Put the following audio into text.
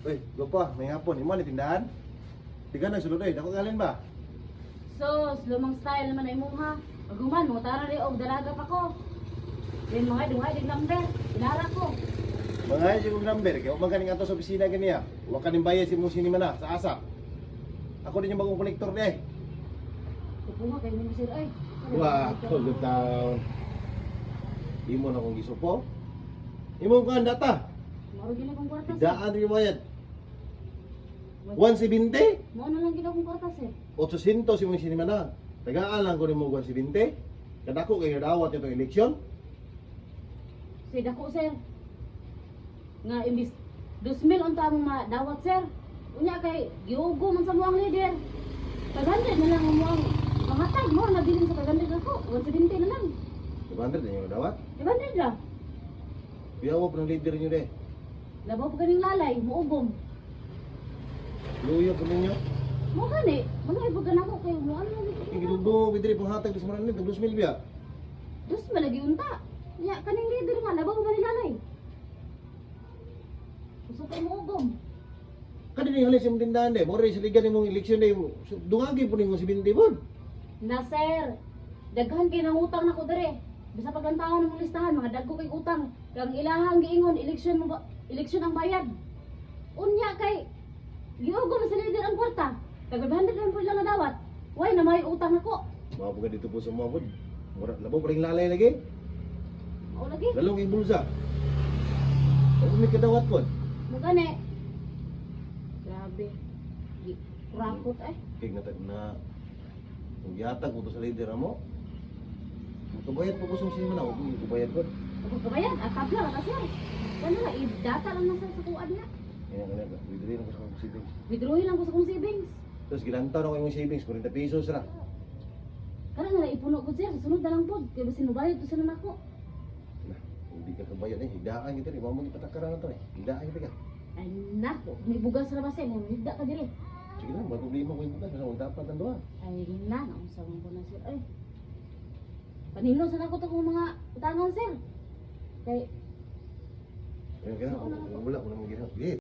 Uy, gupa, may hapon. Imo ni tindahan? Tiga na sulod oy, dako galin ba? Sos, lumang style naman ay mo ha. Maguman, mga tara rin og dalaga pa ko. Yan mga dungay din number. Inara ko. Mga ay yung number, kaya umaga ning ato sa opisina ganiya. Wa ka bayad si mo sinima na sa asa. Ako din yung bagong kolektor di eh. Kukuha kayo mo sir ay. Wah, hold down. Imo na kong gisupo. Imo ang data. Maro gina kong kwarta sir. Daan rin bayad. 170? Mo na lang gina kong kwarta sir. 800 si mo sinima na. Tagaan lang ko ni mo 170. Kadako kayo dawat itong eleksyon. Say dako sir. Nga imbis 2,000 unta mo madawat sir. Unya kay giugo man sa muang leader. Kaganda na lang ang pangatag mo nabilin sa kaganda ako. 170 na lang. 200 din yung dawat. Kaganda lang. Biyawa po ng leader nyo de. Labaw pa kaning lalay, muugom. Luyo po ninyo. Mo gani, mga ibugan ako kay mo ano Yung ginubo, bidri pang hatag di sa maraming, 2,000 biya. Dus malagi unta. Ya kaning leader nga labaw pa ni lalay. Gusto kay muugom. Kadi ni halis yung tindahan de. Mora sa ligan mong eleksyon de. Dungagi po ninyo si Binti po. Na sir, daghan kay nang utang nako dire. Bisa pagantaon ng listahan mga dagko kay utang. Kang ilahang giingon eleksyon mo eleksyon ang bayad. Unya kay giugom sa leader ang kwarta. Kag 500 lang po lang nadawat. Why na may utang nako? Mga po dito po sa mga. Mura, labo pa rin lalay lagi. Mao lagi. Lalong yung bulsa. Ano may kadawat po? Mo gani. Grabe. Gi rapot eh. Kaya nga na kung yatag to sa leader mo. Kabayad po ko sa sinima na. Huwag yung kabayad po. Ako kabayan, at tabla ka sir. Ano na, i-data lang na sir sa kuan na. Kaya nga nga. Bidri lang ko sa mga savings. Withdrawin lang ko sa kong savings. Tapos ginantaw na ko yung savings. 40 pesos ra. Kana nga ipuno ko sir, sunod na lang po. Kaya ba sinubayad to sila nako. Nah, hindi ka kabayad eh. Hidaan kita eh. Mamang ipatakaran na to eh. Hidaan kita ka. Ay nako, may bugas na ba sir, mo higda ka dire. Sige na, may problema ko yung. Basta huwag dapat ang doha. Ay na, naunsa man ko na sir. Ay. Panilo sa nako to kong mga utangan sir. Kay Kaya kaya, wala ko na mong ginawa. Sige,